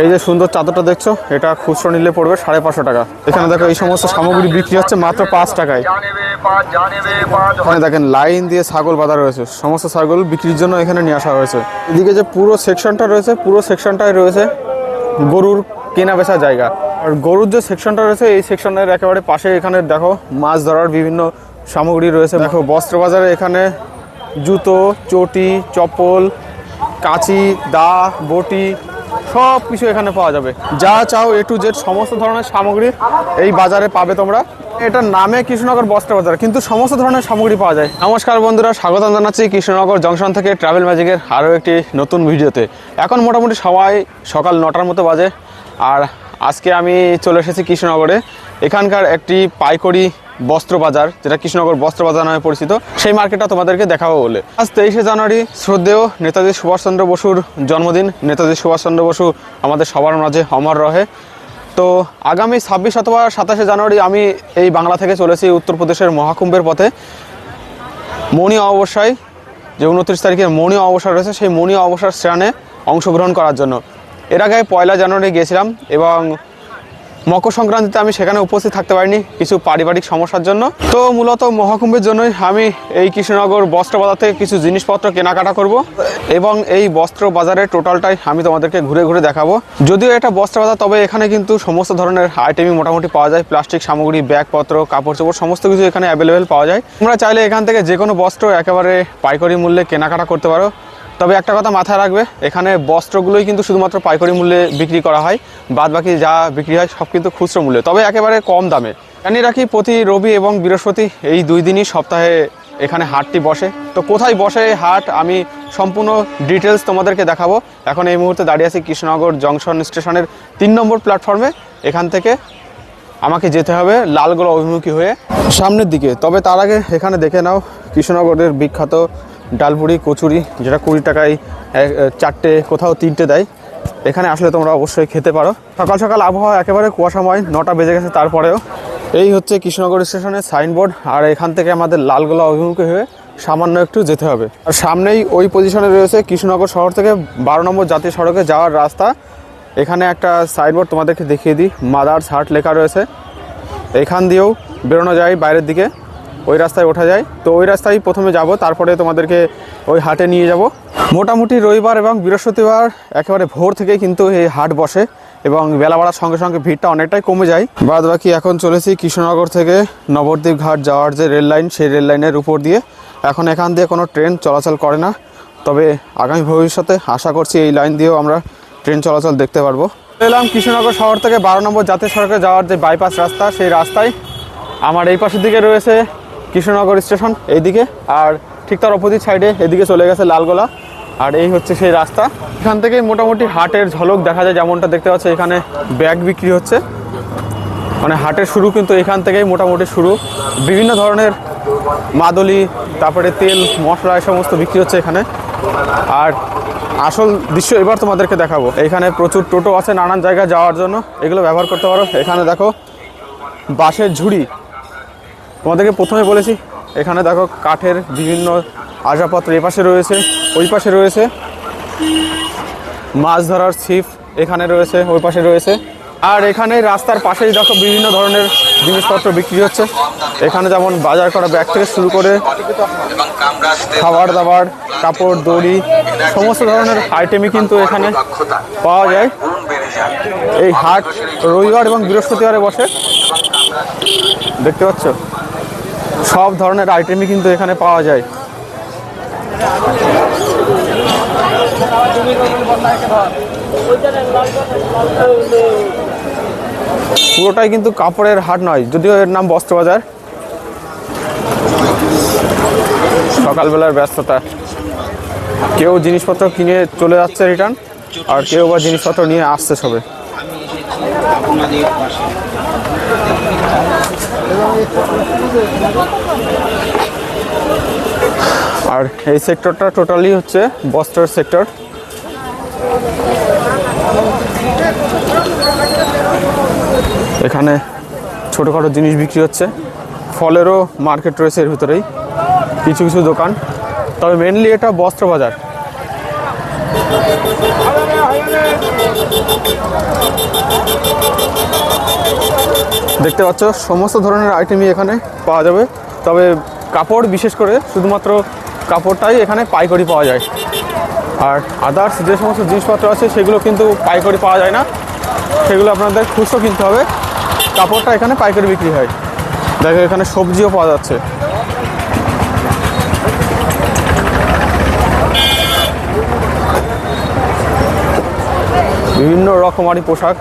এই যে সুন্দর চাদরটা দেখছ, এটা খুচরো নিলে পড়বে সাড়ে পাঁচশো টাকা। এখানে দেখো এই সমস্ত সামগ্রী বিক্রি হচ্ছে মাত্র পাঁচ টাকায়। এখানে দেখেন লাইন দিয়ে ছাগল বাঁধা রয়েছে। সমস্ত ছাগল বিক্রির জন্য এখানে নিয়ে আসা হয়েছে। এদিকে যে পুরো সেকশনটা রয়েছে, পুরো সেকশনটাই রয়েছে গরুর কেনা বেচা জায়গা। আর গরুর যে সেকশনটা রয়েছে, এই সেকশনের একেবারে পাশে এখানে দেখো মাছ ধরার বিভিন্ন সামগ্রী রয়েছে। দেখো বস্ত্র বাজারে এখানে জুতো, চটি, চপ্পল, কাঁচি, দা, বটি সব কিছু এখানে পাওয়া যাবে। যা চাও এ টু জেড সমস্ত ধরনের সামগ্রী এই বাজারে পাবে তোমরা। এটার নামে কৃষ্ণনগর বস্ত্র বাজার, কিন্তু সমস্ত ধরনের সামগ্রী পাওয়া যায়। নমস্কার বন্ধুরা, স্বাগতম জানাচ্ছি কৃষ্ণনগর জংশন থেকে ট্রাভেল ম্যাজিকের আরও একটি নতুন ভিডিওতে। এখন মোটামুটি সবাই সকাল নটার মতো বাজে। আর আজকে আমি চলে এসেছি কৃষ্ণনগরে। এখানকার একটি পাইকরি বস্ত্র বাজার যেটা কৃষ্ণনগর বস্ত্র বাজার নামে পরিচিত, সেই মার্কেটটা তোমাদেরকে দেখাবো বলে। আজ তেইশে জানুয়ারি, শ্রদ্ধেয় নেতাজি সুভাষচন্দ্র বসুর জন্মদিন। নেতাজি সুভাষচন্দ্র বসু আমাদের সবার মাঝে অমর রহে। তো আগামী ছাব্বিশ অথবা সাতাশে জানুয়ারি আমি এই বাংলা থেকে চলেছি উত্তরপ্রদেশের মহাকুম্ভের পথে। মৌনী অবসায় যে উনত্রিশ তারিখে মৌনী অবসর রয়েছে, সেই মৌনী অবসর স্নানে অংশগ্রহণ করার জন্য। এর আগে পয়লা জানুয়ারি গিয়েছিলাম এবং মকর সংক্রান্তিতে আমি সেখানে উপস্থিত থাকতে পারিনি কিছু পারিবারিক সমস্যার জন্য। তো মূলত মহাকুম্ভের জন্যই আমি এই কৃষ্ণনগর বস্ত্র বাজার থেকে কিছু জিনিসপত্র কেনাকাটা করব এবং এই বস্ত্র বাজারের টোটালটাই আমি তোমাদেরকে ঘুরে ঘুরে দেখাবো। যদিও এটা বস্ত্র বাজার তবে এখানে কিন্তু সমস্ত ধরনের আইটেমই মোটামুটি পাওয়া যায়। প্লাস্টিক, সামগ্রী, ব্যাগপত্র, কাপড় চোপড়, সমস্ত কিছু এখানে অ্যাভেলেবেল পাওয়া যায়। তোমরা চাইলে এখান থেকে যে কোনো বস্ত্র একেবারে পাইকারি মূল্যে কেনাকাটা করতে পারো। তবে একটা কথা মাথায় রাখবে, এখানে বস্ত্রগুলোই কিন্তু শুধুমাত্র পাইকারি মূল্যে বিক্রি করা হয় বাদ বাকি যা বিক্রি হয় সব কিন্তু খুচরো মূল্যে, তবে একেবারে কম দামে। জানিয়ে রাখি, প্রতি রবি এবং বৃহস্পতি এই দুই দিনই সপ্তাহে এখানে হাটটি বসে। তো কোথায় বসে হাট, আমি সম্পূর্ণ ডিটেলস তোমাদেরকে দেখাবো। এখন এই মুহূর্তে দাঁড়িয়ে আছি কৃষ্ণনগর জংশন স্টেশনের তিন নম্বর প্ল্যাটফর্মে। এখান থেকে আমাকে যেতে হবে লালগোলা অভিমুখী হয়ে। সামনের দিকে, তবে তার আগে এখানে দেখে নাও, কৃষ্ণনগরের বিখ্যাত ডালপুরি, কচুরি, যেটা কুড়ি টাকায় চারটে, কোথাও তিনটে দেয়। এখানে আসলে তোমরা অবশ্যই খেতে পারো। সকাল সকাল আবহাওয়া একেবারে কুয়াশাময়, নটা বেজে গেছে তারপরেও। এই হচ্ছে কৃষ্ণনগর স্টেশনের সাইনবোর্ড, আর এখান থেকে আমাদের লালগোলা অভিমুখী হয়ে সামান্য একটু যেতে হবে। আর সামনেই ওই পজিশনে রয়েছে কৃষ্ণনগর শহর থেকে বারো নম্বর জাতীয় সড়কে যাওয়ার রাস্তা। এখানে একটা সাইনবোর্ড তোমাদেরকে দেখিয়ে দিই, মাদার্স হাট লেখা রয়েছে। এখান দিয়েও বেরোনো যায় বাইরের দিকে। ওই রাস্তায় ওঠা যায়। তো ওই রাস্তায় প্রথমে যাব, তারপরে তোমাদেরকে ওই হাটে নিয়ে যাব। মোটামুটি রবিবার এবং বৃহস্পতিবার একেবারে ভোর থেকে কিন্তু এই হাট বসে এবং বেলা বাড়ার সঙ্গে সঙ্গে ভিড়টা অনেকটাই কমে যায়। বাদ বাকি এখন চলেছি কৃষ্ণনগর থেকে নবদ্বীপ ঘাট যাওয়ার যে রেল লাইন, সেই রেল লাইনের উপর দিয়ে। এখন এখান দিয়ে কোনো ট্রেন চলাচল করে না। তবে আগামী ভবিষ্যতে আশা করছি এই লাইন দিয়েও আমরা ট্রেন চলাচল দেখতে পারব। এলাম কৃষ্ণনগর শহর থেকে বারো নম্বর জাতীয় সড়কে যাওয়ার যে বাইপাস রাস্তা, সেই রাস্তায় আমার এই পাশের দিকে রয়েছে কৃষ্ণনগর স্টেশন এইদিকে, আর ঠিক তার অপোজিট সাইডে এদিকে চলে গেছে লালগোলা। আর এই হচ্ছে সেই রাস্তা। এখান থেকে মোটামুটি হাটের ঝলক দেখা যায়, যেমনটা দেখতে পাচ্ছ, এখানে ব্যাগ বিক্রি হচ্ছে। মানে হাটের শুরু কিন্তু এখান থেকেই মোটামুটি শুরু। বিভিন্ন ধরনের মাদলি, তারপরে তেল, মশলা, এই সমস্ত বিক্রি হচ্ছে এখানে। আর আসল দৃশ্য এবার তোমাদেরকে দেখাবো। এখানে প্রচুর টোটো আছে নানান জায়গায় যাওয়ার জন্য। এগুলো ব্যবহার করতে পারো। এখানে দেখো, বাঁশের ঝুড়ি। তোমাদেরকে প্রথমে বলেছি, এখানে দেখো কাঠের বিভিন্ন আসবাবপত্র এ পাশে রয়েছে, ওই পাশে রয়েছে, মাছ ধরার ছিপ এখানে রয়েছে, ওই পাশে রয়েছে। আর এখানে রাস্তার পাশেই দেখো বিভিন্ন ধরনের জিনিসপত্র বিক্রি হচ্ছে। এখানে যেমন বাজার করা ব্যাগ থেকে শুরু করে খাবার দাবার, কাপড়, দড়ি, সমস্ত ধরনের আইটেমই কিন্তু এখানে পাওয়া যায়। এই হাট রবিবার এবং বৃহস্পতিবারে বসে। দেখতে পাচ্ছ? সব ধরনের আইটেমই কিন্তু এখানে পাওয়া যায়। পুরোটাই কিন্তু কাপড়ের হাট নয়, যদিও এর নাম বস্ত্রবাজার। সকালবেলার ব্যস্ততা। কেউ জিনিসপত্র কিনে চলে যাচ্ছে রিটার্ন আর কেউ বা জিনিসপত্র নিয়ে আসছে সবে। আর এই সেক্টরটা টোটালি হচ্ছে বস্ত্রের সেক্টর এখানে ছোটোখাটো জিনিস বিক্রি হচ্ছে। ফলেরও মার্কেট রয়েছে এর ভিতরেই। কিছু কিছু দোকান। তবে মেনলি এটা বস্ত্র বাজার। দেখতে পাচ্ছ, সমস্ত ধরনের আইটেমই এখানে পাওয়া যাবে। তবে কাপড় বিশেষ করে, শুধুমাত্র কাপড়টাই এখানে পাইকারি পাওয়া যায়। আর আদার্স যে সমস্ত জিনিসপত্র আছে, সেগুলো কিন্তু পাইকারি পাওয়া যায় না। সেগুলো আপনাদের খুচরো কিনতে হবে। কাপড়টা এখানে পাইকারি বিক্রি হয়। দেখো, এখানে সবজিও পাওয়া যাচ্ছে। বিভিন্ন রকমারি পোশাক।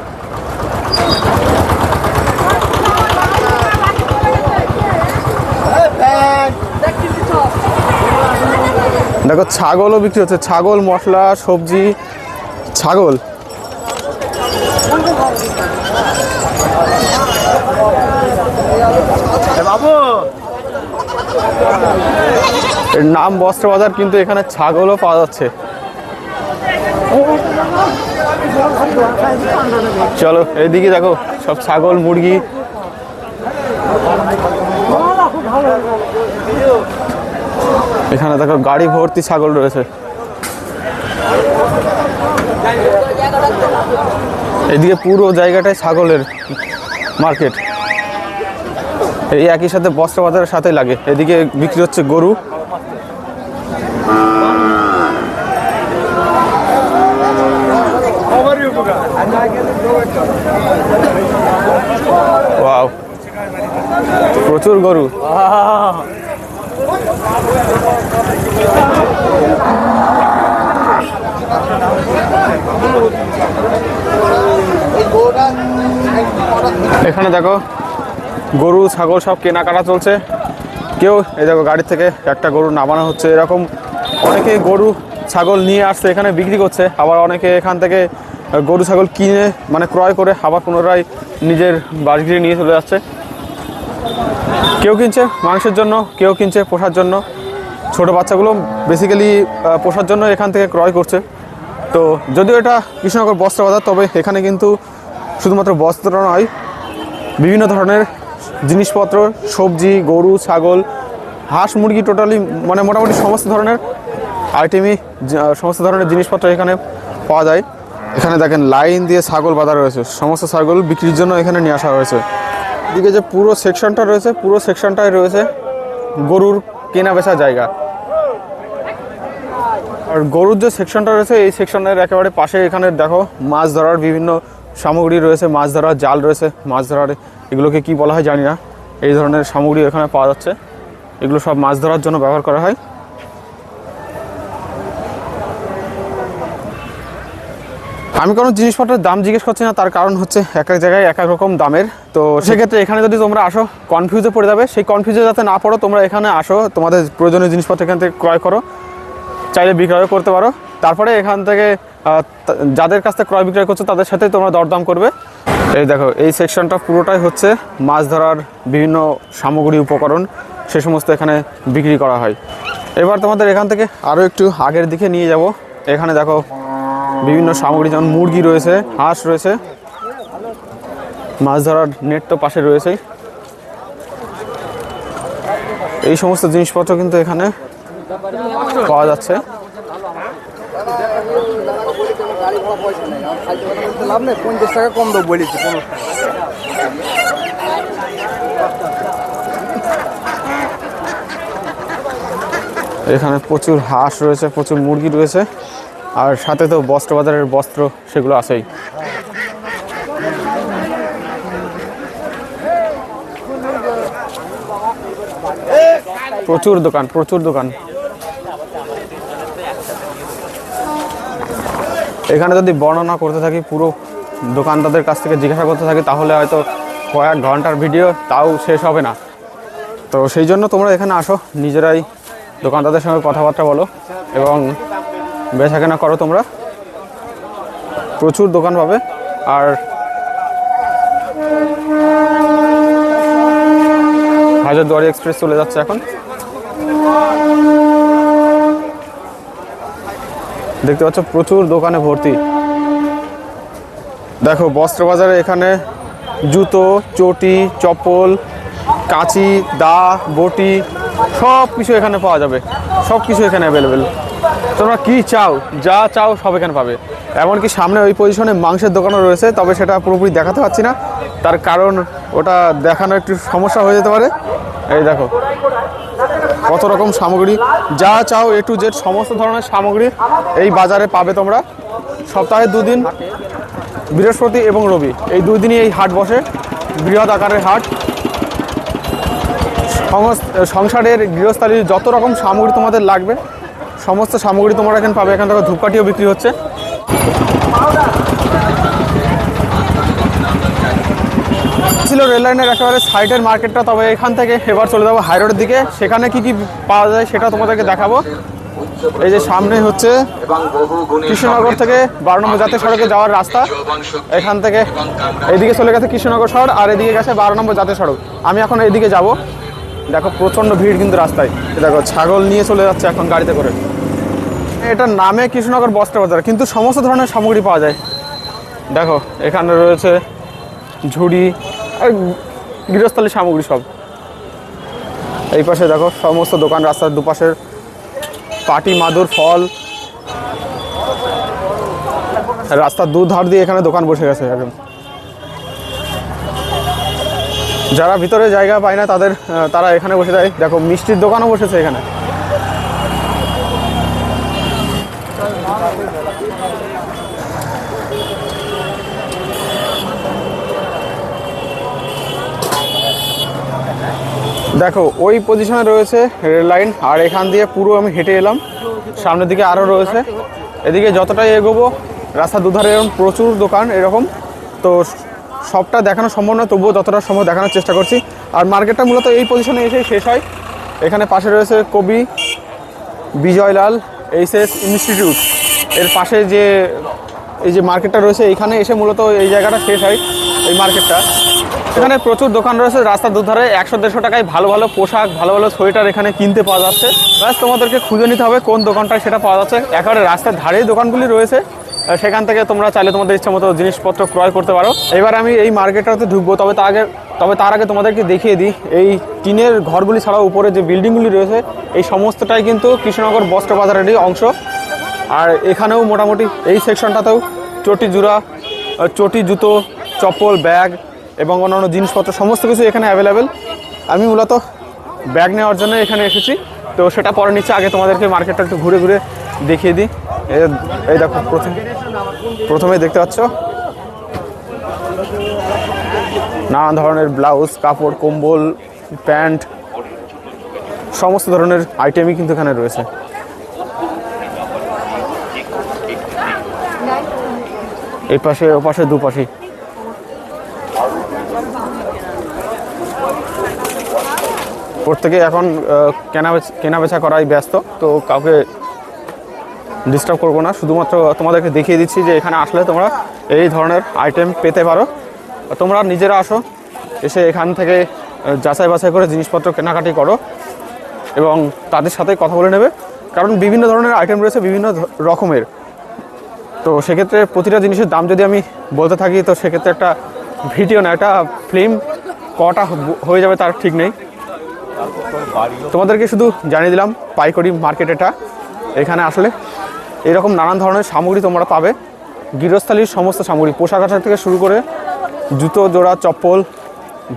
দেখো ছাগলও বিক্রি হচ্ছে। ছাগল মশলা সবজি। ছাগল? বাবু। এর নাম বস্ত্র বাজার কিন্তু এখানে ছাগলও পাওয়া যাচ্ছে। চলো এইদিকে দেখো, সব ছাগল, মুরগি। এখানে দেখো, গাড়ি ভর্তি ছাগল রয়েছে। এদিকে পুরো জায়গাটাই ছাগলের মার্কেট। এই একই সাথে বস্ত্র বাজারের সাথে লাগে। এদিকে বিক্রি হচ্ছে গরু। ওয়াও প্রচুর গরু। এখানে দেখো, গরু, ছাগল সব কেনাকাটা চলছে। কেউ, এই দেখো গাড়ি থেকে একটা গরু নামানো হচ্ছে। এরকম অনেকে গরু, ছাগল নিয়ে আসছে, এখানে বিক্রি করছে। আবার অনেকে এখান থেকে গরু, ছাগল কিনে মানে ক্রয় করে আবার পুনরায় নিজের বাড়ি নিয়ে চলে যাচ্ছে। কেউ কিনছে মাংসের জন্য, কেউ কিনছে পোষার জন্য। ছোট বাচ্চাগুলো বেসিক্যালি পোষার জন্য এখান থেকে ক্রয় করছে। তো যদিও এটা কৃষ্ণনগর বস্ত্র বাজার, তবে এখানে কিন্তু শুধুমাত্র বস্ত্র নয়, বিভিন্ন ধরনের জিনিসপত্র, সবজি, গরু, ছাগল, হাঁস, মুরগি টোটালি মানে মোটামুটি সমস্ত ধরনের আইটেমই সমস্ত ধরনের জিনিসপত্র এখানে পাওয়া যায়। এখানে দেখেন লাইন দিয়ে ছাগল বাঁধা রয়েছে। সমস্ত ছাগল বিক্রির জন্য এখানে নিয়ে আসা হয়েছে। এদিকে যে পুরো সেকশনটা রয়েছে, পুরো সেকশনটাই রয়েছে গরুর কেনা বেচা জায়গা। আর গরুর যে সেকশনটা রয়েছে, এই সেকশনের একেবারে পাশে এখানে দেখো, মাছ ধরার বিভিন্ন সামগ্রী রয়েছে, মাছ ধরার জাল রয়েছে। মাছ ধরার এগুলোকে কি বলা হয় জানি না। এই ধরনের সামগ্রী এখানে পাওয়া যাচ্ছে। এগুলো সব মাছ ধরার জন্য ব্যবহার করা হয়। আমি কোনো জিনিসপত্রের দাম জিজ্ঞেস করছি না, তার কারণ হচ্ছে এক এক জায়গায় এক এক রকম দামের। তো সেক্ষেত্রে এখানে যদি তোমরা আসো কনফিউজে পড়ে যাবে। সেই কনফিউজে যাতে না পড়ো, তোমরা এখানে আসো, তোমাদের প্রয়োজনীয় জিনিসপত্র এখান থেকে ক্রয় করো। চাইলে বিক্রয় করতে পারো। তারপরে এখান থেকে যাদের কাছ থেকে ক্রয় বিক্রয় করছ, তাদের সাথে তোমরা দরদাম করবে। এই দেখো, এই সেকশনটা পুরোটাই হচ্ছে মাছ ধরার বিভিন্ন সামগ্রী উপকরণ। সে সমস্ত এখানে বিক্রি করা হয়। এবার তোমাদের এখান থেকে আরও একটু আগের দিকে নিয়ে যাব। এখানে দেখো বিভিন্ন সামগ্রী, যেমন মুরগি রয়েছে, হাঁস রয়েছে, মাছ ধরার নেট তো পাশে রয়েছেই। এই সমস্ত জিনিসপত্র কিন্তু এখানে পাওয়া যাচ্ছে। কম দেবো বলেছি এখানে প্রচুর হাঁস রয়েছে, প্রচুর মুরগি রয়েছে। আর সাথে তো বস্ত্র বাজারের বস্ত্র, সেগুলো আছেই। প্রচুর দোকান প্রচুর দোকান। এখানে যদি বর্ণনা করতে থাকি, পুরো দোকানদারদের কাছ থেকে জিজ্ঞাসা করতে থাকি, তাহলে হয়তো কয়েক ঘণ্টার ভিডিও তাও শেষ হবে না। তো সেই জন্য তোমরা এখানে আসো, নিজেরাই দোকানদারদের সঙ্গে কথাবার্তা বলো, এবং বেচাকেনা করো তোমরা। প্রচুর দোকান পাবে। আর হাজারদুয়ারি এক্সপ্রেস চলে যাচ্ছে এখন। দেখতে পাচ্ছ, প্রচুর দোকানে ভর্তি। দেখো বস্ত্র বাজারে এখানে জুতো, চটি, চপ্পল, কাঁচি, দা, বটি সব কিছু এখানে পাওয়া যাবে। সব কিছু এখানে অ্যাভেলেবেল তোমরা কি চাও, যা চাও সব এখানে পাবে। এমনকি সামনে ওই পজিশনে মাংসের দোকানও রয়েছে, তবে সেটা পুরোপুরি দেখাতে পারছি না। তার কারণ ওটা দেখানো একটু সমস্যা হয়ে যেতে পারে। এই দেখো, কত রকম সামগ্রী। যা চাও এ টু জেড সমস্ত ধরনের সামগ্রী এই বাজারে পাবে তোমরা। সপ্তাহে দুদিন, বৃহস্পতি এবং রবি। এই দুই দিনই এই হাট বসে, বৃহৎ আকারের হাট। সংস- সংসারের গৃহস্থালির যত রকম সামগ্রী তোমাদের লাগবে সমস্ত সামগ্রী তোমরা এখানে পাবে। এখান থেকে ধূপকাঠিও বিক্রি হচ্ছে। ছিল রেল লাইনের একেবারে সাইডের মার্কেটটা, তবে এখান থেকে এবার চলে যাব হাইরোডের দিকে। সেখানে কি কি পাওয়া যায় সেটা তোমাদেরকে দেখাবো। এই যে সামনে হচ্ছে কৃষ্ণনগর থেকে বারো নম্বর জাতীয় সড়কে যাওয়ার রাস্তা। এখান থেকে এইদিকে চলে গেছে কৃষ্ণনগর শহর আর এদিকে গেছে বারো নম্বর জাতীয় সড়ক। আমি এখন এইদিকে যাব। দেখো, প্রচণ্ড ভিড় কিন্তু রাস্তায়। দেখো, ছাগল নিয়ে চলে যাচ্ছে এখন গাড়িতে করে। এটার নামে কৃষ্ণনগর বস্ত্র বাজার কিন্তু সমস্ত ধরনের সামগ্রী পাওয়া যায়। দেখো, এখানে রয়েছে ঝুড়ি আর গৃহস্থলী সামগ্রী সব। এই পাশে দেখো, সমস্ত দোকান রাস্তার দুপাশের পাটি, মাদুর, ফল। রাস্তার দুধার দিয়ে এখানে দোকান বসে গেছে একদম যারা ভিতরে জায়গা পায় না, তাদের তারা এখানে বসে যায়। দেখো, মিষ্টির দোকানও বসেছে এখানে। দেখো, ওই পজিশনে রয়েছে রেল লাইন, আর এখান দিয়ে পুরো আমি হেঁটে এলাম। সামনের দিকে আরও রয়েছে। এদিকে যতটাই এগোবো, রাস্তার দুধারে এরকম প্রচুর দোকান এরকম। তো সবটা দেখানো সম্ভব নয় তবুও যতটা সম্ভব দেখানোর চেষ্টা করছি। আর মার্কেটটা মূলত এই পজিশনে এসে শেষ হয়। এখানে পাশে রয়েছে কবি বিজয়লাল এইচএস ইনস্টিটিউট। এর পাশে যে, এই যে মার্কেটটা রয়েছে, এখানে এসে মূলত এই জায়গাটা শেষ হয়, এই মার্কেটটা। এখানে প্রচুর দোকান রয়েছে, রাস্তার দুধারে একশো দেড়শো টাকায় ভালো ভালো পোশাক, ভালো ভালো সোয়েটার এখানে কিনতে পাওয়া যাচ্ছে। ব্যাস, তোমাদেরকে খুঁজে নিতে হবে কোন দোকানটায় সেটা পাওয়া যাচ্ছে। একেবারে রাস্তার ধারেই দোকানগুলি রয়েছে। সেখান থেকে তোমরা চাইলে তোমাদের ইচ্ছা মতো জিনিসপত্র ক্রয় করতে পারো। এবার আমি এই মার্কেটটাতে ঢুকবো, তবে তার আগে তবে তার আগে তোমাদেরকে দেখিয়ে দিই, এই টিনের ঘরগুলি ছাড়াও উপরে যে বিল্ডিংগুলি রয়েছে, এই সমস্তটাই কিন্তু কৃষ্ণনগর বস্ত্র বাজারেরই অংশ। আর এখানেও মোটামুটি এই সেকশনটাতেও চটি জুড়া চটি জুতো, চপ্পল ব্যাগ এবং অন্যান্য জিনিসপত্র সমস্ত কিছু এখানে অ্যাভেলেবেল আমি মূলত ব্যাগ নেওয়ার জন্য এখানে এসেছি। তো সেটা পরে নিচ্ছে আগে তোমাদেরকে মার্কেটটা একটু ঘুরে ঘুরে দেখিয়ে দিই। এই দেখো প্রথম প্রথমে দেখতে পাচ্ছ? নানান ধরনের ব্লাউজ, কাপড়, কম্বল, প্যান্ট, সমস্ত ধরনের আইটেমই কিন্তু এখানে রয়েছে। এই পাশে, ও পাশে দুপাশে প্রত্যেকে এখন কেনা কেনা বেচা করাই ব্যস্ত, তো কাউকে ডিস্টার্ব করব না। শুধুমাত্র তোমাদেরকে দেখিয়ে দিচ্ছি যে এখানে আসলে তোমরা এই ধরনের আইটেম পেতে পারো। তোমরা নিজেরা আসো, এসে এখান থেকে যাচাই বাছাই করে জিনিসপত্র কেনাকাটি করো এবং তাদের সাথে কথা বলে নেবে। কারণ বিভিন্ন ধরনের আইটেম রয়েছে বিভিন্ন রকমের। তো সেক্ষেত্রে প্রতিটা জিনিসের দাম যদি আমি বলতে থাকি, তো সেক্ষেত্রে একটা ভিডিও না, একটা ফিল্ম কটা হয়ে যাবে তার ঠিক নেই। তোমাদেরকে শুধু জানিয়ে দিলাম, পাইকরি মার্কেট এটা। এখানে আসলে এরকম নানান ধরনের সামগ্রী তোমরা পাবে। গৃহস্থালির সমস্ত সামগ্রী। পোশাক আশাক থেকে শুরু করে জুতো, জোড়া, চপ্পল,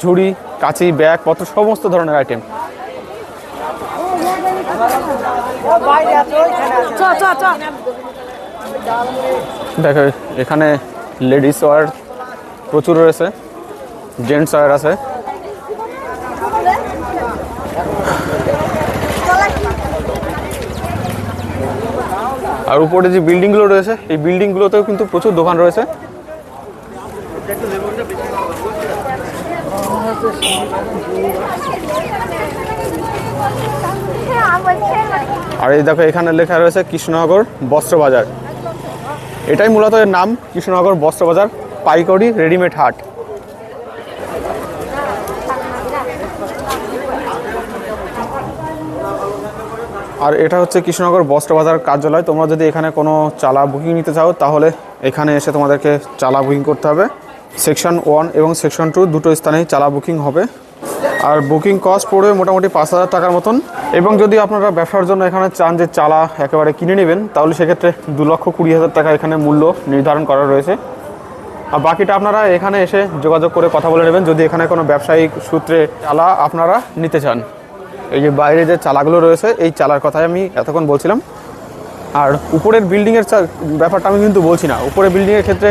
ঝুড়ি, কাঁচি, ব্যাগ, পত্র, সমস্ত ধরনের আইটেম দেখো, এখানে লেডিস ওয়ার প্রচুর রয়েছে জেন্টস ওয়ার আছে। আর উপরে যে বিল্ডিংগুলো রয়েছে, এই বিল্ডিংগুলোতেও কিন্তু প্রচুর দোকান রয়েছে। আর এই দেখো, এখানে লেখা রয়েছে কৃষ্ণনগর বস্ত্র বাজার এটাই মূলত এর নাম, কৃষ্ণনগর বস্ত্র বাজার পাইকারি রেডিমেড হাট আর এটা হচ্ছে কৃষ্ণনগর বস্ত্র বাজার কার্যালয়। তোমরা যদি এখানে কোনো চালা বুকিং নিতে চাও, তাহলে এখানে এসে তোমাদেরকে চালা বুকিং করতে হবে। সেকশন ওয়ান এবং সেকশন টু দুটো স্থানেই চালা বুকিং হবে। আর বুকিং কস্ট পড়বে মোটামুটি পাঁচ হাজার টাকার মতন। এবং যদি আপনারা ব্যবসার জন্য এখানে চান যে চালা একেবারে কিনে নেবেন, তাহলে সেক্ষেত্রে দু লক্ষ কুড়ি হাজার টাকা এখানে মূল্য নির্ধারণ করা রয়েছে। আর বাকিটা আপনারা এখানে এসে যোগাযোগ করে কথা বলে নেবেন। যদি এখানে কোনো ব্যবসায়িক সূত্রে চালা আপনারা নিতে চান। এই যে বাইরে যে চালাগুলো রয়েছে, এই চালার কথাই আমি এতক্ষণ বলছিলাম। আর উপরের বিল্ডিংয়ের ব্যাপারটা আমি কিন্তু বলছি না। উপরের বিল্ডিংয়ের ক্ষেত্রে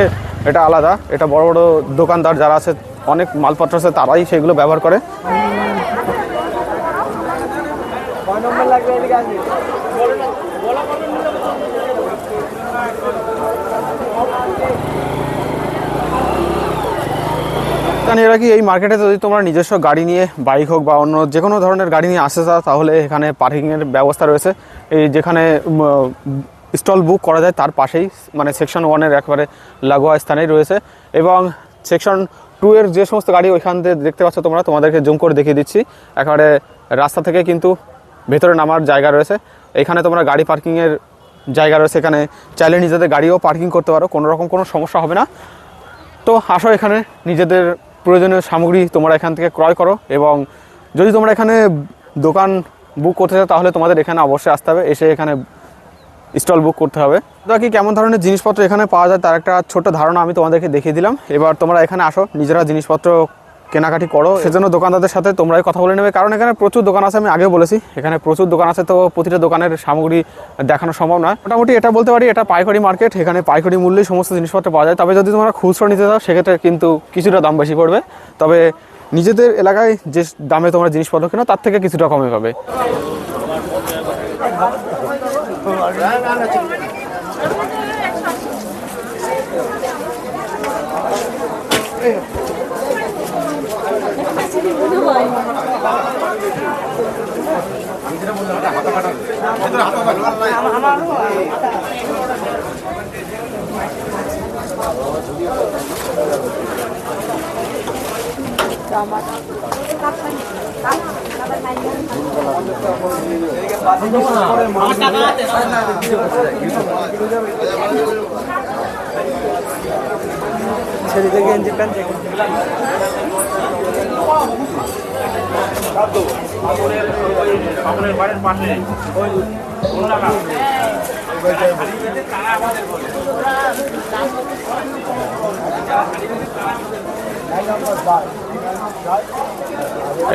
এটা আলাদা। এটা বড় বড় দোকানদার যারা আছে, অনেক মালপত্র আছে, তারাই সেগুলো ব্যবহার করে কয় নম্বর লাগবে এদিকে আসবি কারণ এরা কি এই মার্কেটে যদি তোমরা নিজস্ব গাড়ি নিয়ে বাইক হোক বা অন্য যে কোনো ধরনের গাড়ি নিয়ে আসতে চাও, তাহলে এখানে পার্কিংয়ের ব্যবস্থা রয়েছে। এই যেখানে স্টল বুক করা যায়, তার পাশেই মানে সেকশন ওয়ানের একবারে লাগোয়া স্থানেই রয়েছে। এবং সেকশন টু এর যে সমস্ত গাড়ি ওইখান থেকে দেখতে পাচ্ছ তোমরা, তোমাদেরকে জুম করে দেখিয়ে দিচ্ছি। একেবারে রাস্তা থেকে কিন্তু ভেতরে নামার জায়গা রয়েছে। এখানে তোমরা গাড়ি পার্কিংয়ের জায়গা রয়েছে। এখানে চাইলে নিজেদের গাড়িও পার্কিং করতে পারো, কোনো রকম কোনো সমস্যা হবে না। তো আসো এখানে, নিজেদের প্রয়োজনীয় সামগ্রী তোমরা এখান থেকে ক্রয় করো এবং যদি তোমরা এখানে দোকান বুক করতে চাও, তাহলে তোমাদের এখানে অবশ্যই আসতে হবে। এসে এখানে স্টল বুক করতে হবে। তো কি কেমন ধরনের জিনিসপত্র এখানে পাওয়া যায়, তার একটা ছোট্ট ধারণা আমি তোমাদেরকে দেখিয়ে দিলাম। এবার তোমরা এখানে আসো, নিজেরা জিনিসপত্র কেনাকাটি করো, সেজন্য দোকানদারদের সাথে তোমরাই কথা বলে নেবে। কারণ এখানে প্রচুর দোকান আছে, আমি আগে বলেছি। এখানে প্রচুর দোকান আছে তো প্রতিটা দোকানের সামগ্রী দেখানো সম্ভব নয়। মোটামুটি এটা বলতে পারি, এটা পাইকারি মার্কেট, এখানে পাইকারি মূল্যেই সমস্ত জিনিসপত্র পাওয়া যায়। তবে যদি তোমরা খুচরো নিতে চাও, সেক্ষেত্রে কিন্তু কিছুটা দাম বেশি পড়বে। তবে নিজেদের এলাকায় যে দামে তোমরা জিনিসপত্র কেনো, তার থেকে কিছুটা কমে পাবে। ছেলেদের গেঞ্জি প্যান্ট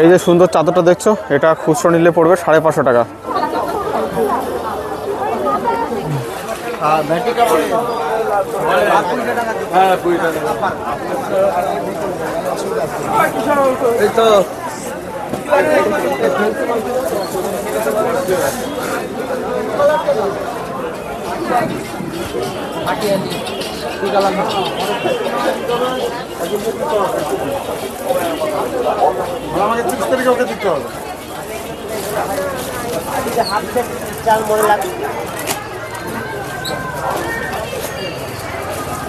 এই যে সুন্দর চাদরটা দেখছ এটা খুচরো নিলে পড়বে সাড়ে পাঁচশো টাকা। এই তো আমাকে তিরিশ তারিখে ওকে দিতে হবে হাত চাল মনে লাগবে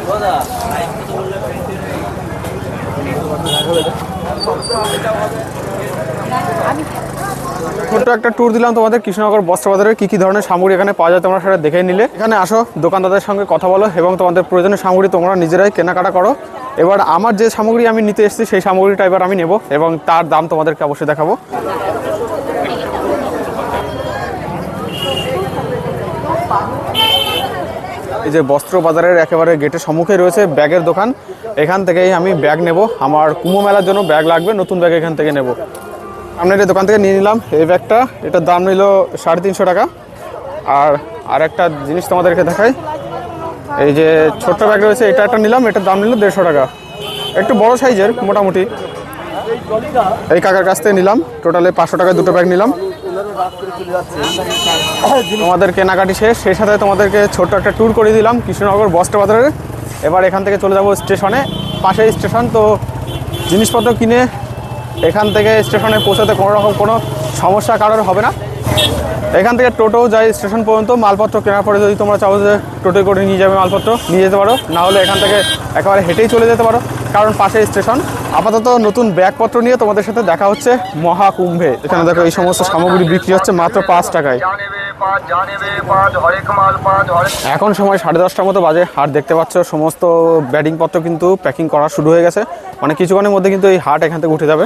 দাদা ছোট্ট একটা ট্যুর দিলাম তোমাদের, কৃষ্ণনগর বস্ত্রবাজারের কী কী ধরনের সামগ্রী এখানে পাওয়া যায় তোমরা সেটা দেখে নিলে। এখানে আসো, দোকানদারদের সঙ্গে কথা বলো এবং তোমাদের প্রয়োজনীয় সামগ্রী তোমরা নিজেরাই কেনাকাটা করো। এবার আমার যে সামগ্রী আমি নিতে এসেছি, সেই সামগ্রীটা এবার আমি নেব এবং তার দাম তোমাদেরকে অবশ্যই দেখাবো। এই যে বস্ত্র বাজারের একেবারে গেটের সম্মুখে রয়েছে ব্যাগের দোকান। এখান থেকেই আমি ব্যাগ নেব। আমার কুমো মেলার জন্য ব্যাগ লাগবে, নতুন ব্যাগ এখান থেকে নেব। আপনার এই দোকান থেকে নিয়ে নিলাম, এই ব্যাগটা। এটার দাম নিল সাড়ে তিনশো টাকা। আর আর একটা জিনিস তোমাদেরকে দেখাই। এই যে ছোট্ট ব্যাগ রয়েছে, এটা একটা নিলাম, এটার দাম নিল দেড়শো টাকা। একটু বড় সাইজের, মোটামুটি। এই কাকার কাছ থেকে নিলাম, টোটালে পাঁচশো টাকায় দুটো ব্যাগ নিলাম। তোমাদের কেনাকাটি শেষ, সেই সাথে তোমাদেরকে ছোট্ট একটা ট্যুর করে দিলাম, কৃষ্ণনগর বস্ত্র বাজারের। এবার এখান থেকে চলে যাব স্টেশনে। পাশেই স্টেশন, তো জিনিসপত্র কিনে এখান থেকে স্টেশনে পৌঁছাতে কোনো রকম কোনো সমস্যা কারোর হবে না। এখান থেকে টোটো যায় স্টেশন পর্যন্ত মালপত্র কেনার পরে যদি তোমরা চাও যে টোটো করে নিয়ে যাবে মালপত্র নিয়ে যেতে পারো। না হলে এখান থেকে একেবারে হেঁটেই চলে যেতে পারো। কারণ পাশে স্টেশন। আপাতত নতুন ব্যাগপত্র নিয়ে তোমাদের সাথে দেখা হচ্ছে মহাকুম্ভে। এখানে দেখো এই সমস্ত সামগ্রী বিক্রি হচ্ছে মাত্র পাঁচ টাকায়। এখন সময় সাড়ে দশটার মতো বাজে। হাট দেখতে পাচ্ছ সমস্ত ব্যাটিংপত্র কিন্তু প্যাকিং করা শুরু হয়ে গেছে। মানে কিছুক্ষণের মধ্যে কিন্তু এই হাট এখান থেকে উঠে যাবে।